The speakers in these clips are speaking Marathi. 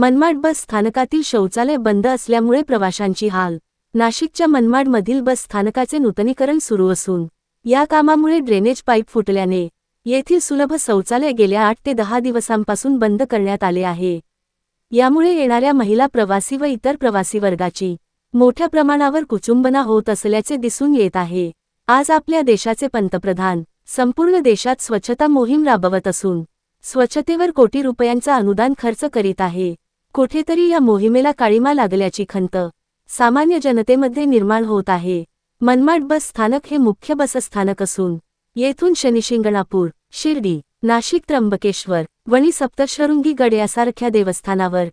मनमाड बस स्थानकातील शौचालय बंद असल्यामुळे प्रवाशांची हाल. नाशिकच्या मनमाडमधील बस स्थानकाचे नूतनीकरण सुरू असून या कामामुळे ड्रेनेज पाईप फुटल्याने येथील सुलभ शौचालय गेल्या आठ ते दहा दिवसांपासून बंद करण्यात आले आहे. यामुळे येणाऱ्या महिला प्रवासी व इतर प्रवासी वर्गाची मोठ्या प्रमाणावर कुचुंबना होत असल्याचे दिसून येत आहे. आज आपल्या देशाचे पंतप्रधान संपूर्ण देशात स्वच्छता मोहीम राबवत असून स्वच्छतेवर कोटी रुपयांचा अनुदान खर्च करीत आहे. कुठेतरी या मोहिमेला काळीमा लागल्याची खंत सामान्य जनतेमध्ये निर्माण होत आहे. मनमाड बस स्थानक हे मुख्य बसस्थानक असून येथून शनिशिंगणापूर शिर्डी नाशिक त्र्यंबकेश्वर वणी सप्तशृंगी गड यासारख्या देवस्थानावर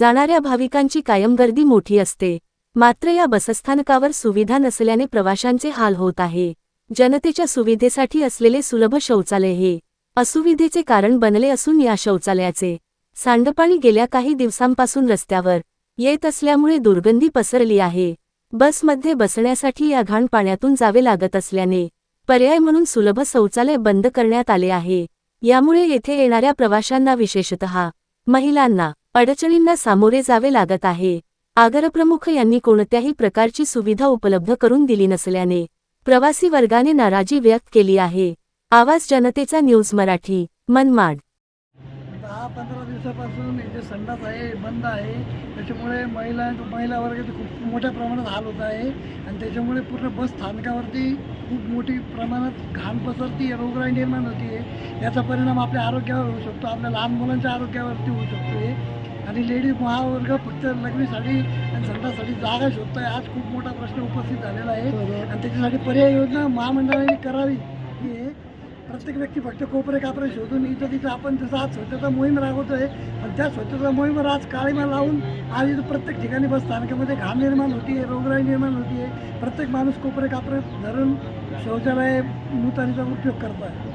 जाणाऱ्या भाविकांची कायम गर्दी मोठी असते. मात्र या बसस्थानकावर सुविधा नसल्याने प्रवाशांचे हाल होत आहे. जनतेच्या सुविधेसाठी असलेले सुलभ शौचालय हे असुविधेचे कारण बनले असून या शौचालयाचे सांडपाणी गेल्या काही दिवसांपासून रस्त्यावर येत असल्यामुळे दुर्गंधी पसरली आहे. बसमध्ये बसण्यासाठी या घाण पाण्यातून जावे लागत असल्याने पर्याय म्हणून सुलभ शौचालय बंद करण्यात आले आहे. यामुळे येथे येणाऱ्या प्रवाशांना विशेषतः महिलांना अडचणींना सामोरे जावे लागत आहे. आगरप्रमुख यांनी कोणत्याही प्रकारची सुविधा उपलब्ध करून दिली नसल्याने प्रवासी वर्गाने नाराजी व्यक्त केली आहे. आवाज जनतेचा न्यूज मराठी मनमाड. दहा पंधरा दिवसापासून जे संडास आहे बंद आहे. त्याच्यामुळे महिला महिला वर्गाचे खूप मोठ्या प्रमाणात हाल होत आहे. आणि त्याच्यामुळे पूर्ण बस स्थानकावरती खूप मोठी प्रमाणात घाण पसरती आहे रोगराई निर्माण होती आहे याचा परिणाम आपल्या आरोग्यावर होऊ शकतो. आपल्या लहान मुलांच्या आरोग्यावरती होऊ शकतो आहे आणि लेडीज महावर्ग फक्त लग्नासाठी आणि संडासाठी जागा शोधत आहे आज खूप मोठा प्रश्न उपस्थित झालेला आहे. आणि त्याच्यासाठी पर्याय योजना महामंडळाने करावी. ही आहे प्रत्येक व्यक्ती फक्त कोपरे कापरे शोधून इथं तिथं आपण जसं आज स्वच्छता मोहीम राबवतोय आणि त्या स्वच्छता मोहीमवर आज काळीमा लावून आज इथं प्रत्येक ठिकाणी बस स्थानकामध्ये घाण निर्माण होती आहे रोगराई निर्माण होती आहे प्रत्येक माणूस कोपरे कापरे धरून शौचालय नूतनीचा उपयोग करतो आहे